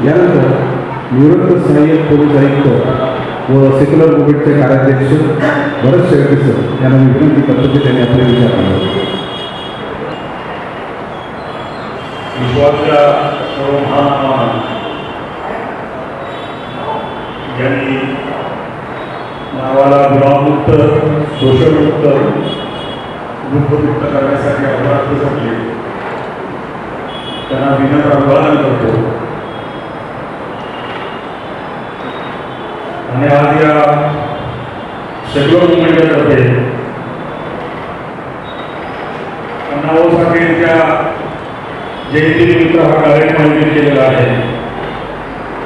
यानंतर निवृत्त सहाय्यक पोलीस आयुक्त व सेक्युलर मुवमेंटचे कार्याध्यक्ष भरत शेळके सर यांना विनंती करतो की त्यांनी आपले विचार मांडावे. विश्वाच्या सर्व महात्मा ज्यांनी नावाला गुलामुक्त शोषणमुक्त दुःखमुक्त करण्यासाठी अपराध जपले त्यांना विनम्र आवाहन करतो. आणि आज या सेक्युलर मुवमेंटच्या अण्णाभाऊ साठे यांच्या जयंतीनिमित्त हा कार्यक्रम आयोजित केलेला आहे.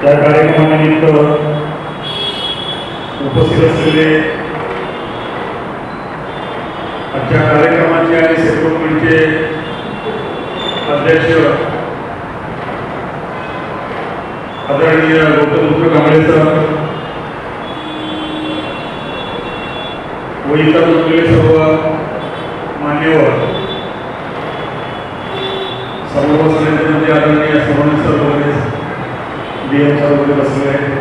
त्या कार्यक्रमानिमित्त उपस्थित असलेले आजच्या कार्यक्रमाचे आणि सेक्युलरमेंटचे अध्यक्ष आदरणीय गौतम कांबळे सर व इतर जमलेले सर्व मान्यवर. सर्व बसण्यामध्ये म्हणजे आदरणीय सर्वांनी सर्व वगैरे डी एम वगैरे बसले आहेत.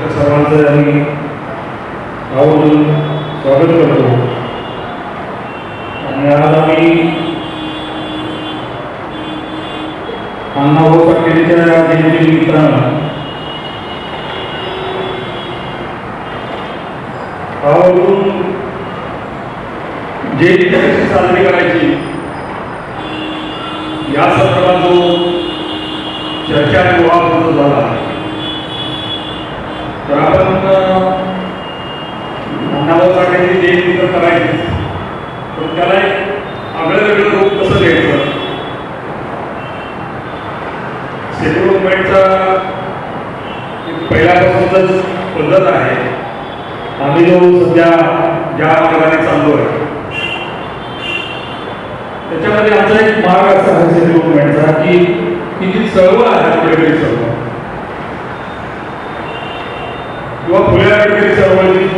तर सर्वांचं आम्ही आवर्जून स्वागत करतो. आणि आज आम्ही अण्णाभाऊ पटेलच्या जयंतीनिमित्तानं आवर्जून जयंती कशी साजरी करायची या संदर्भात जो चर्चा आणि उहापोह झाला. तर आपण नानाभाऊ साठेची जयंती तर करायची पण त्याला एक आगळं वेगळं रूप कसं द्यायचं? सेंट्रल गव्हर्नमेंटचा पहिल्यापासूनच पद्धत आहे. आम्ही जो सध्या ज्या मार्गाने चाललो आहे त्याच्यामध्ये आमचा एक मार्ग असा आहे मुवमेंटचा की ही जी चळवळ आहे आंबेडकरी चळवळ. किंवा फुले आंबेडकरी चळवळ जी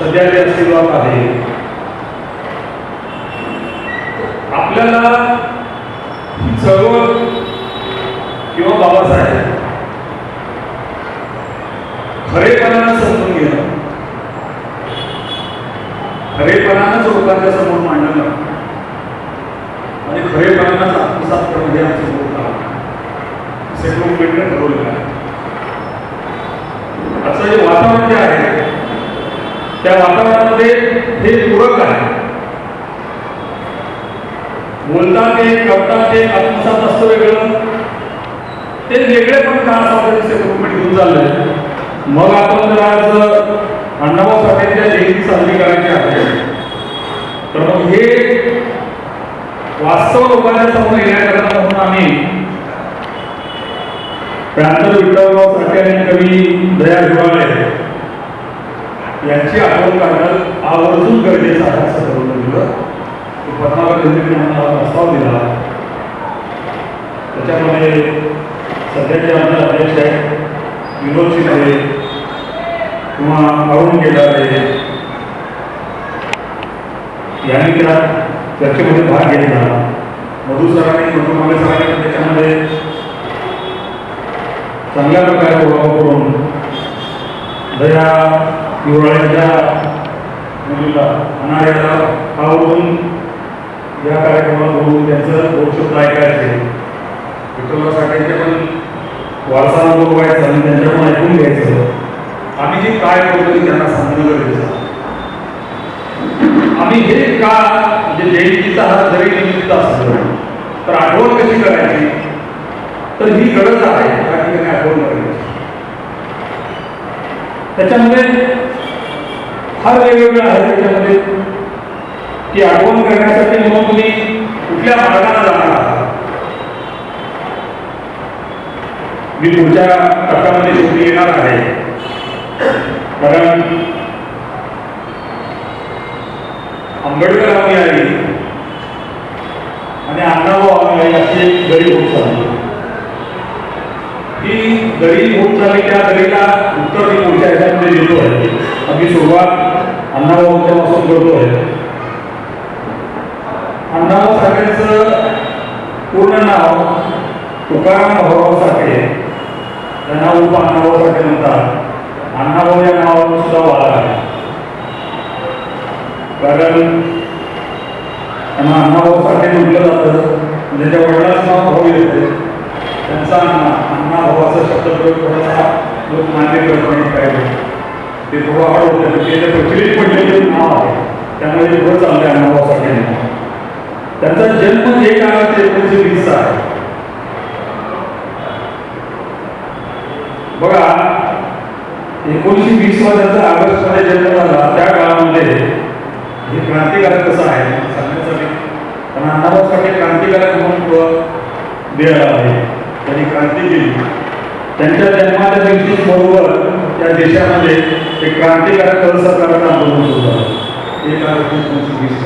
सध्या जे अस्तित्वात आहे. आपल्याला ही चळवळ किंवा बाबासाहेब खरेपणानं समजून घेणं खरेपणानंच लोकांच्या समोर मांडणं आणि खरेपणाच आत्मसात करणं हे आमचं सेटलमेंटने ठरवलेलं आहे असं जे वातावरण जे आहे त्या वातावरणामध्ये हे पूरक आहे बोलता ते करता ते आत्मसात असतं वेगळं ते वेगळे पण का असावं सेटलमेंट घेऊन चाललंय मग आपण जर आज अण्णाभाऊ साठेंच्या जयंती साजरी करायची आहे तर मग हे वास्तव लोकांच्या समोर येण्याकरता म्हणून आम्ही. प्रांत विठ्ठलराव साठे आणि कवी दया हिवाळे यांची आठवण काढणं आवर्जून गरजेचं आहे असं ठरवलं गेलं तो पद्माकर यांनी प्रस्ताव दिला. त्याच्यामध्ये सध्याचे आमचे अध्यक्ष आहेत विनोद शिंदे किंवा अरुण केदारे. यांनी त्या चर्चेमध्ये भाग घेतला. मधु सरांनी मधु मांगे सरांनी त्याच्यामध्ये चांगल्या प्रकारे प्रभाव करून दया हिवाळ्याच्या मुलीला अनाऱ्याला आवडून या कार्यक्रमात बोलून त्यांचं औषध ऐकायचे विठ्ठलराव साठेचे पण वारसा अनुभवायचा आणि त्यांच्याकडून ऐकून घ्यायचं. आम्ही जे काय करतो ते त्यांना सांगणं गरजेचं आम्ही हे का म्हणजे जयंतीचा हा जरी निमित्त असतो तर आठवण कशी करायची? तर ही गरज आहे त्या ठिकाणी आठवण करायची. त्याच्यामध्ये फार वेगवेगळं आहे त्याच्यामध्ये. की आठवण करण्यासाठी म्हणून तुम्ही कुठल्या मार्गाने जाणार आहात? मी पुढच्या टप्प्यामध्ये शेवटी येणार आहे. कारण आंबेडकर आम्ही आणि अण्णाभाऊ आम्ही आई अशी एक होत चालले. ही गरीब होत चालली त्या गरीला उत्तर मी पुढच्या ह्याच्यामध्ये देतो आहे. आम्ही सुरुवात अण्णाभाऊच्या करतो आहे. अण्णाभाऊ साठेंचं पूर्ण नाव तुकाराम भाऊराव साठे. त्यांना उप अण्णाभाऊ साठे म्हणतात. अण्णाभाऊ या नावावर सुद्धा वाद आहे. कारण त्यांना अण्णाभाऊ साठे म्हटलं जातं. म्हणजे त्याच्या वडिलांचं नाव भाऊ येते त्यांचा अण्णा अण्णा भावाचा शब्दप्रयोग थोडासा लोक मान्य करत नाही काय ते थोडं आवड होतं ते प्रचलित पडलेले नाव आहे त्यामुळे ते पुढं चाललंय अण्णाभाऊ साठे त्यांचा जन्म जे काळ ते एकोणीसशे वीसचा आहे. बघा एकोणीसशे वीसमध्ये त्यांचा ऑगस्टमध्ये जन्म झाला त्या काळामध्ये हे क्रांतिकारक कसं आहे? सांगण्यासाठी कारण अण्णाभाऊसाठी क्रांतिकारक म्हणून थोडं वेळ आहे. त्यांनी क्रांती केली. त्यांच्या जन्माच्या दिवशी बरोबर त्या देशामध्ये एक क्रांतिकारक सरकारचं आंदोलन सुरू झालं. एक ऑगस्ट वीस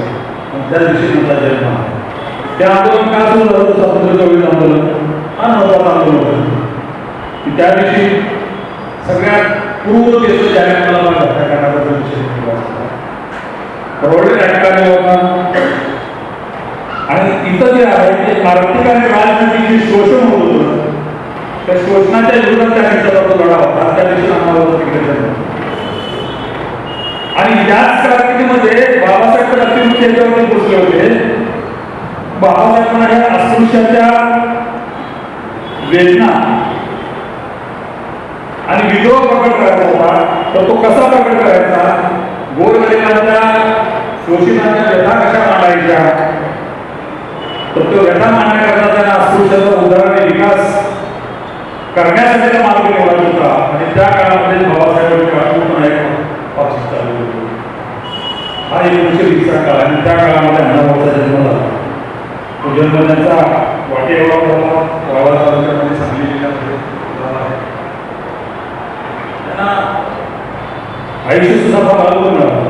पण त्या दिवशी त्यांचा जन्म आहे. त्या आंदोलन का सुरू झालं? स्वातंत्र्य आंदोलन. हा नवरात्र आंदोलन होतं. की त्या दिवशी सगळ्यात पूर्व देश जाहीरनामा घटना करण्याचा विषय ठेवला असता. परवडले अधिकारी होता. आणि इथं जे आहे ते आर्थिक आणि राजनीतीचे शोषण होत होतं त्या शोषणाच्या विरोधात त्या देशाचा तो लढा होता. त्या दिवशी आम्हाला आणि याच कारकिर्दीमध्ये बाबासाहेब अतिमुख्य याच्यावरती पोचले होते. बाबासाहेबांना ह्या अस्पृश्याच्या वेदना आणि विद्रोह प्रकट करायचा होता तर तो कसा प्रकट करायचा? गोरगरिबांच्या शोषितांच्या व्यथा कशा मांडायच्या तर तो व्यथा मांडण्याकरता त्यांना अस्पृश्याचा उदाहरण विकास करण्यासाठी त्या मार्ग निवडत होता आणि त्या काळामध्ये बाबासाहेबांच्या काळातून एक पक्ष चालू होतो हा एकोणीसशे वीसचा काळ आणि त्या काळामध्ये अण्णाभाऊचा जन्म झाला तो जन्म त्यांचा वाटेगाव झाला वाळवा तालुक्यामध्ये सांगली जिल्ह्यामध्ये त्यांना आयुष्य सुद्धा फार अनुभव मिळाला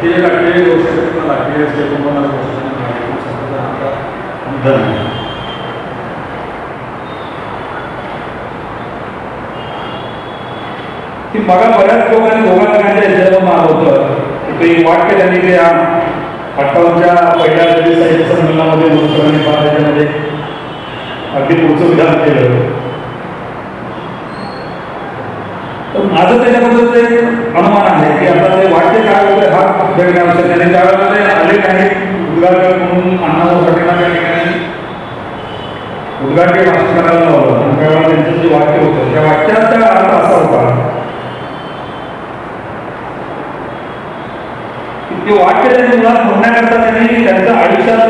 सत्तेचे लागलेले वर्ष लागलेले असते एकोणपन्नास वर्षांना की मला बऱ्याच लोकांनी दोघांना जणांच्या जन्म मार होतं. ते वाक्य त्यांनी ते अठ्ठावनच्या पहिल्या दलित साहित्य संमेलनामध्ये मुख्यमंत्री पाच याच्यामध्ये अगदी पुढचं विधान केलं तर माझं त्याच्याबद्दल ते अनुमान आहे की आता ते वाक्य काय होतं ते उद्घाटक म्हणून ठिकाणी भाषण करायला आणि त्यावेळेला त्यांचं जे वाक्य होतं त्या वाक्याचा अर्थ असा होता ते वाक्य त्यांनी मुळात म्हणण्याकरता त्यांनी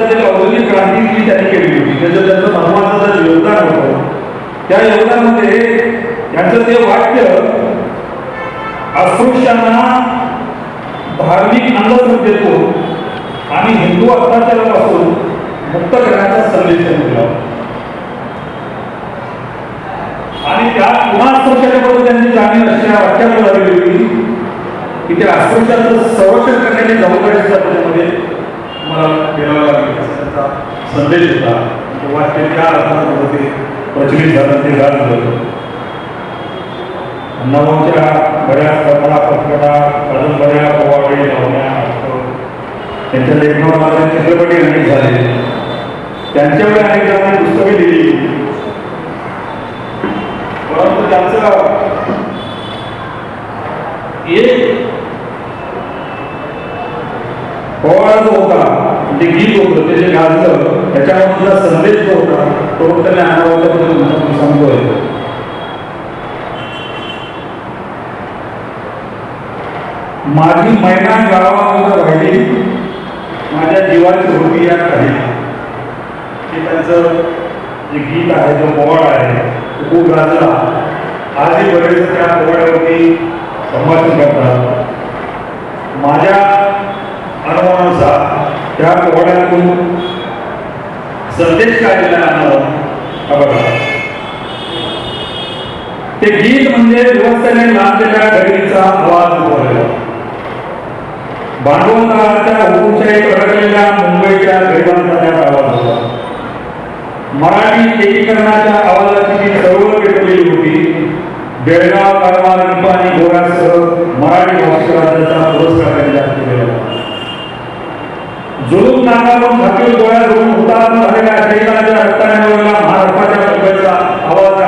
जे औद्योगिक क्रांती जी त्यांनी केली होती त्याचं त्यांचं महत्वाचं जे योगदान होतं त्या योगदानामध्ये त्यांचं ते वाक्य अस्पृश्यांना धार्मिक अंधश्रद्धेतो आणि हिंदू अत्याचारापासून मुक्त करण्याचा संदेश त्यांनी दिला आणि त्या पुन्हा अस्पृश्याच्याबद्दल त्यांची जाणीव अशी व्याख्या वाक्यात होती की त्या अस्पृश्याचं संरक्षण करण्याची जबाबदारीच्या सुद्धा त्याच्यामध्ये मला द्यावं लागेल. त्यांचा संदेश होता. तेव्हा ते त्या अर्थामध्ये प्रचलित झालं ते गाजलं नवांच्या बऱ्याच कथा पत्रका कादंबऱ्या पोवाडे लावण्या त्यांच्या लेखनामध्ये चित्रपटी रंगीत झाले त्यांच्याकडे अनेक जणांनी पुस्तके लिहिली परंतु त्यांचं एक पोवाडा जो होता ते गीत होतं ते जे गाजलं त्याच्यामधला संदेश जो होता तो मी अनुभवाच्याबद्दल सांगतोय माझी मैना गावामध्ये राहिली. माझ्या जीवाची होती या काही हे त्यांचं जे गीत आहे जो पोवाडा आहे तो खूप गाजला आजही बरेच त्या पोवाड्यावरती संभाषण करतात माझ्या अनुभवानुसार त्या पोवाड्यातून संदेश काय दिला बघा. ते गीत म्हणजे व्यवस्थेने लादलेल्या घडीचा आवाज उभारला भांडवलदाराच्या हुकुमशाही प्रगटलेल्या मुंबईच्या गरिबांचा त्यात आवाज होता. मराठी एकीकरणाच्या आवाजाची जी चळवळ पेटवलेली होती बेळगाव कारवार निपाणी गोव्यासह मराठी भाषिक राज्याचा पुरस्कार त्यांनी जाहीर केलेला जुलूम नाकारून घातील गोळ्या धरून हुतात्मा झालेल्या शहिदांच्या रक्ताने महाराष्ट्राच्या मुंबईचा आवाज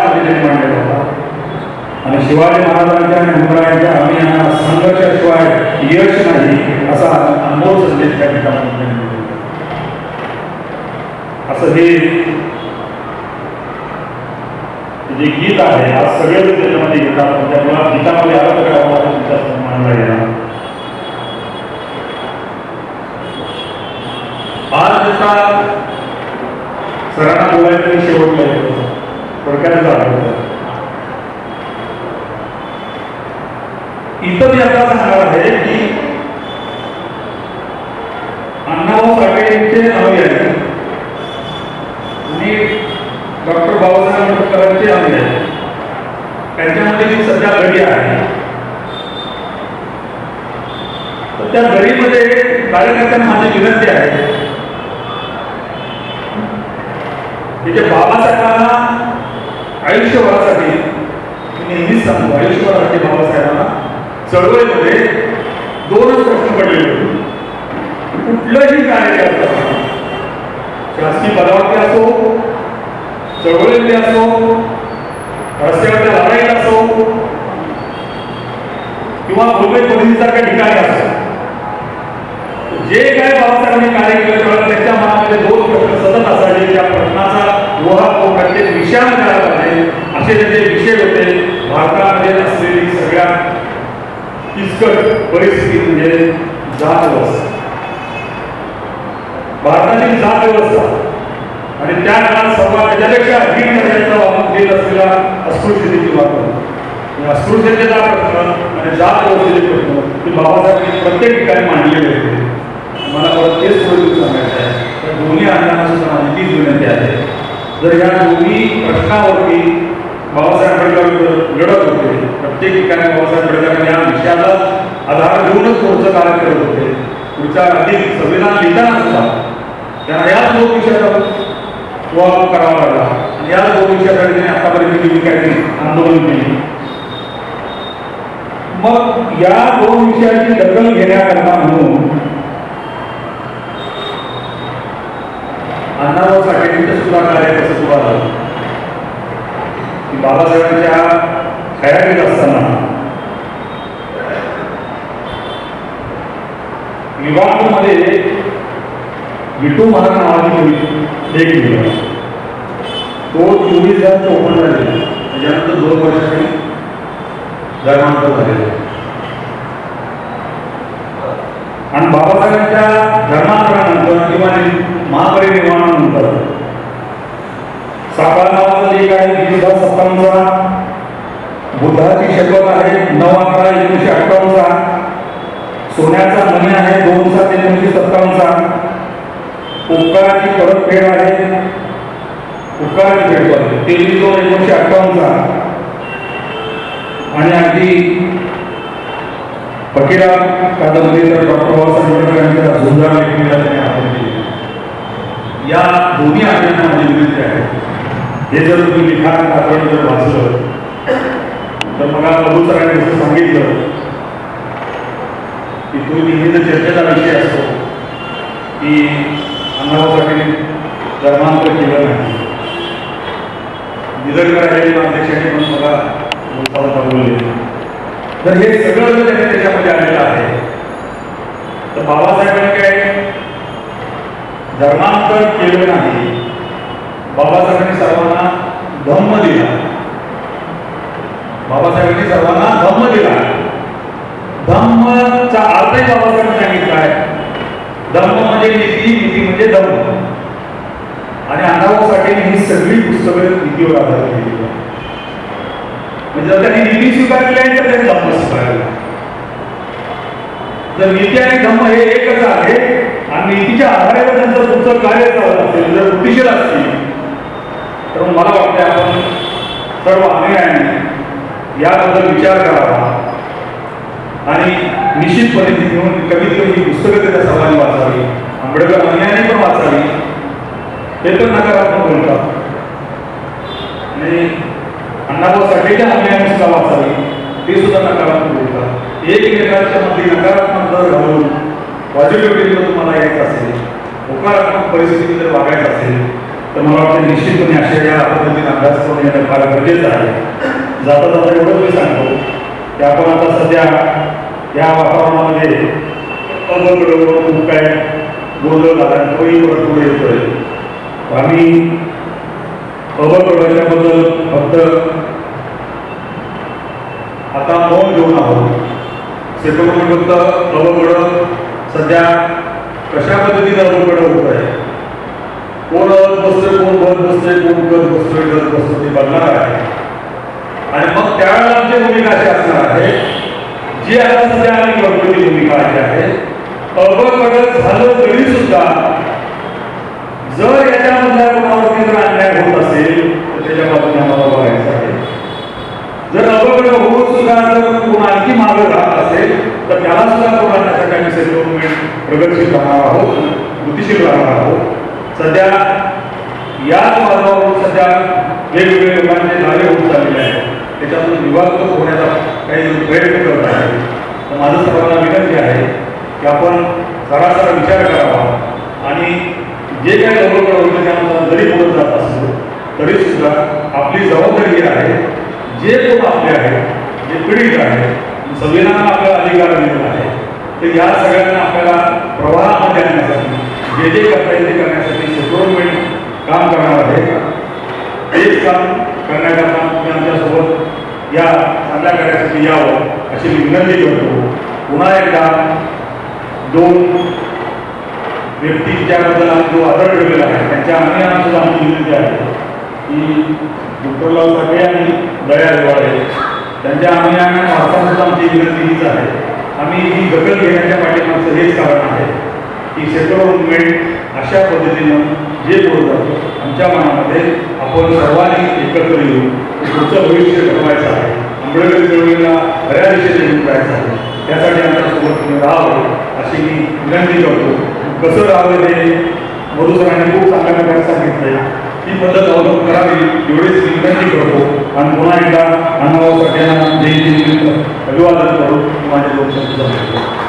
शिवाजी महाराजांच्या आणि मुंबईच्या अभियानाला संघर्षाशिवाय यश नाही असा अनुभव संदेश त्या ठिकाणी असं हे जे गीत आहे आज सगळे लोक त्याच्यामध्ये येतात. त्यामुळे गीतामध्ये आलं तर आम्हाला तुमच्या सन्मानला येणार आज जसा सरांना बोलायचं मी शेवटला येतो थोडक्यात झालं इथं मी आता सांगणार आहे की अण्णाभाऊ साठेंचे अनुयायी आणि डॉक्टर बाबासाहेब आंबेडकरांचे अनुयायी त्यांच्यामध्ये जी सध्या घडी आहे तर त्या घडीमध्ये कार्यकर्त्यांना माझी विनंती आहे की जे बाबासाहेबांना आयुष्यभरासाठी नेहमीच सांगतो आयुष्यभरासाठी बाबा चळवळीमध्ये दोनच प्रश्न पडलेले होते. कुठलंही कार्य करताना शासकीय पदावरती असो चळवळीमध्ये असो रस्त्यावरच्या लढाईत असो किंवा मुंबई पोलिसांसारख्या ठिकाणी असो. जे काय बाबासाहेबांनी कार्य केलं तेव्हा त्यांच्या मनामध्ये दोन प्रश्न सतत असायचे त्या प्रश्नाचा उहापोह प्रत्येक विषयामध्ये आला पाहिजे असे त्याचे विषय होते. भारतामध्ये किचकट परिस्थिती म्हणजे जात व्यवस्था. भारतातील जात व्यवस्था. आणि त्या काळात सर्वात त्याच्यापेक्षा अधिक दर्जाचा वापर देत असलेला अस्पृश्यतेची वापर. अस्पृश्यतेचा प्रश्न आणि जात व्यवस्थेचे प्रश्न ते बाबासाहेबांनी प्रत्येक ठिकाणी मांडलेले होते. मला परत तेच थोडं सांगायचं आहे. तर दोन्ही अण्णांना सुद्धा माझी तीच विनंती आहे. जर या दोन्ही प्रश्नावरती बाबासाहेब आंबेडकर लढत होते. प्रत्येक ठिकाणी बाबासाहेब आंबेडकर या विषयाला आधार घेऊनच पुढचं कार्य करत होते. पुढच्या अधिक संविधान लिहिताना सुद्धा त्यांना याच दोन विषयाचा वापर करावा लागला. आणि याच दोन विषयासाठी त्यांनी आतापर्यंत जी काही आंदोलन केली. मग या दोन विषयाची दखल घेण्याकरता म्हणून अण्णाभाऊ साठेंचं सुद्धा कार्य कसं सुरू झालं? की बाबासाहेबांच्या खयालीत असताना विभागमध्ये विटू महाराज नावाची मुलगी एक मुलगा तो चोवीस हजार चौपन्न झाले. त्याच्यानंतर दोन वर्षांनी धर्मांतर झालेले आणि बाबासाहेबांच्या धर्मांतरानंतर किंवा महापरिनिर्वाणानंतर साकार नावाचं लेख आहे दीड बुद्धाची शपथ आहे नऊ अकरा एकोणीसशे अठ्ठावन्नचा. सोन्याचा मणी आहे दोन सात एकोणीसशे सत्तावन्नचा. उपकाराची परतफेड आहे. उपकाराची फेडपद तेवीस दोन एकोणीसशे अठ्ठावन्नचा. आणि अगदी फकीरा कादंबरी तर डॉक्टर बाबासाहेब आंबेडकर यांच्या झुंजार लेखणीला त्यांनी आपण केली या दोन्ही आयोजनामध्ये विनंती आहे हे जर तुम्ही लिखाण आपण जर वाचलं. तर मला मधु सरांनी असं सांगितलं. की तो नेहमीच चर्चेचा विषय असतो की अण्णाभाऊसाठी धर्मांतर केलं नाही. निदर्कर आहे अध्यक्षांनी पण मला बोलता बोलले तर हे सगळं जर त्याच्यामध्ये आलेलं आहे तर बाबासाहेबांनी काय धर्मांतर केलं नाही बाबासाहेबांनी सर्वांना धम्म दिला. बाबासाहेबांनी सर्वांना धम्म दिला. धम्मचा अर्थही बाबासाहेबांनी सांगितला आहे. धम्म म्हणजे नीती नीती म्हणजे धम्म. आणि अण्णाभाऊसाठी ही सगळी पुस्तकं नीतीवर आधारित केलेली आहे म्हणजे जर त्यांनी नीती स्वीकारली आहे तर त्यांनी धम्म स्वीकारला. जर नीती आणि धम्म हे एकच आहे आणि नीतीच्या आधारावर त्यांचं तुमचं कार्य चालत असेल जर वृत्तीशील असतील तर मग मला वाटते आपण सर्व अनुयायांनी याबद्दल विचार करावा. आणि निश्चितपणे ती घेऊन कमीत कमी पुस्तकं त्याच्या सर्वांनी वाचावी. आंबेडकर अनुयायांनी पण वाचावी. हे तर नकारात्मक बोलतात आणि अण्णाभाऊ साठेच्या अनुयायांनी सुद्धा वाचावी. ते सुद्धा नकारात्मक बोलतात एकमेकांच्या मध्ये नकारात्मक दर घालून पॉझिटिव्हिटीमध्ये तुम्हाला यायचं असेल होकारात्मक परिस्थिती जर वागायचं असेल तर मला वाटतं निश्चितपणे अशा या पद्धतीने अभ्यास करून येणं फार गरजेचं आहे. जाता जाता एवढं मी सांगतो की आपण आता सध्या या वातावरणामध्ये अबकडं खूप काय गोंधळ झाला तोही परत पुढे येतोय. आम्ही अबकडच्याबद्दल फक्त आता मौन घेऊन आहोत. सेटोमध्ये फक्त अवघड सध्या कशा पद्धतीने अवघड होत आहे? कोण बसतोय कोण बस बसतोय कोण गत बसतोय घर बसतोय ते बघणार आहे. आणि मग त्यावेळेला आमची भूमिका अशी असणार आहे जी आता सध्या आम्ही करतो ती भूमिका अशी आहे. अवघड झालं तरी सुद्धा जर याच्यामधल्या कोणावरती जर अन्याय होत असेल तर त्याच्या बाजूने आम्हाला बघायचं आहे. जर अवघड होऊन सुद्धा जर कोण आणखी मागं राहत असेल तर त्याला सुद्धा कोण आणण्यासाठी आम्ही सेटलमेंट प्रगतशील राहणार आहोत गतिशील राहणार आहोत. सध्या याच मार्गावरून सध्या वेगवेगळे लोकांचे नावे होत चाललेले आहेत. त्याच्यातून विवाद होण्याचा काही प्रयत्न करत आहे तर माझं सर्वांना विनंती आहे की आपण सरासरा विचार करावा. आणि जे काही गौरव होतं त्यानुसार जरी बोलत जात असलो तरी सुद्धा आपली जबाबदारी ही आहे जे लोक आपले आहेत जे पीडित आहेत संविधानाला आपल्याला अधिकार दिलेला आहे तर या सगळ्यांना आपल्याला प्रवाहामध्ये आणण्यासाठी जे जे करता येईल ते काम करणार आहे. तेच काम करण्याकरता तुम्ही आमच्यासोबत या चांगल्या कार्यासाठी यावं अशी विनंती करतो. पुन्हा एकदा दोन व्यक्तींच्याबद्दल आम्ही जो आदर ठेवलेला आहे त्यांच्या आम्ही आमची आमची विनंती आहे की डॉक्टरलाल साठे आणि दया दिवाळे त्यांच्या आम्ही आणि भारतासुद्धा आमची विनंती हीच आहे. आम्ही ही दखल घेण्याच्या पाठीमागचं हेच कारण आहे. की सेटलमेंट अशा पद्धतीनं जे बोलत आमच्या मनामध्ये आपण सर्वांनी एकत्र येऊन पुढचं भविष्य घडवायचं आहे. आंबेडकर चळवळीला खऱ्या दिशेने घेऊन जायचं आहे. त्यासाठी आमच्यासोबत तुम्ही राहावं अशी मी विनंती करतो. कसं राहावं हे मधुसरांनी खूप चांगल्या प्रकारे सांगितलं ही पद्धत अवलंब करावी एवढीच विनंती करतो. आणि पुन्हा एकदा अण्णाभाऊ पटेलांना यांना जयंती अभिवादन करून माझ्या दोन शब्द